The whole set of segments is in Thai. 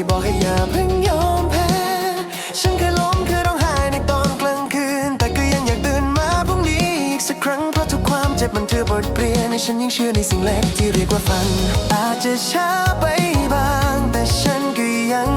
ที่บอกให้อย่าเพิ่งยอมแพ้ ฉันเคยล้มเคยร้องไห้ในตอนกลางคืน แต่ก็ยังอยากตื่นมาพรุ่งนี้อีกสักครั้งเพราะทุกความเจ็บมันคือบทเรียนให้ฉันยังเชื่อในสิ่งเล็กที่เรียกว่าฝัน อาจจะช้าไปบ้าง แต่ฉันก็ยัง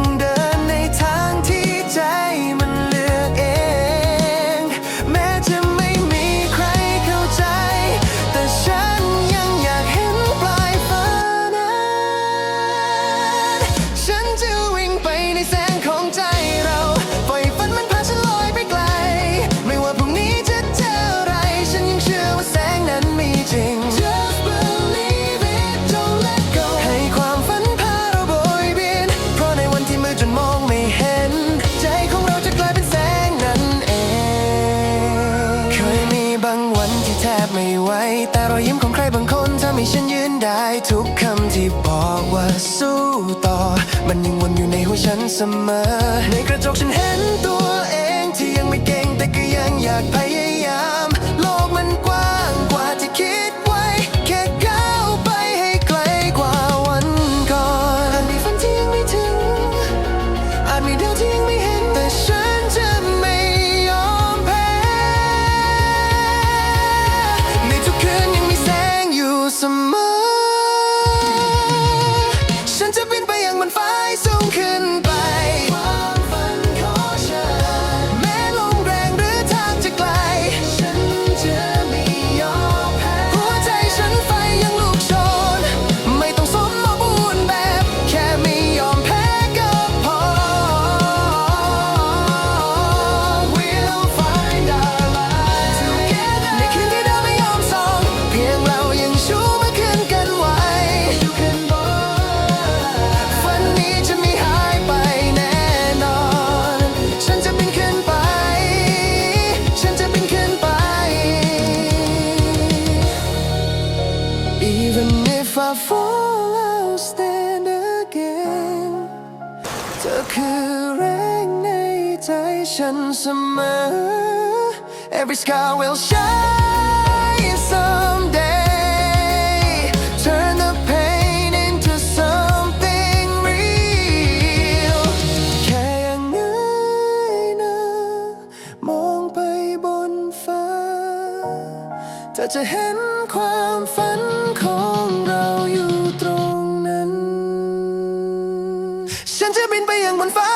อยยิ้มของใครบางคนทำให้ฉันยืนได้ ทุกคำที่บอกว่าสู้ต่อ มันยังวนอยู่ในหัวฉันเสมอ ในกระจกฉันเห็นตัวเองที่ยังไม่เก่งแต่ก็ยังอยากพยายาม ฉันเสมอ Every scar will shine someday Turn the pain into something real แค่ย่างง่ายนะมองไปบนฟ้าเธอจะเห็นความฝันของเราอยู่ตรงนั้น ฉันจะบินไปยังบนฟ้า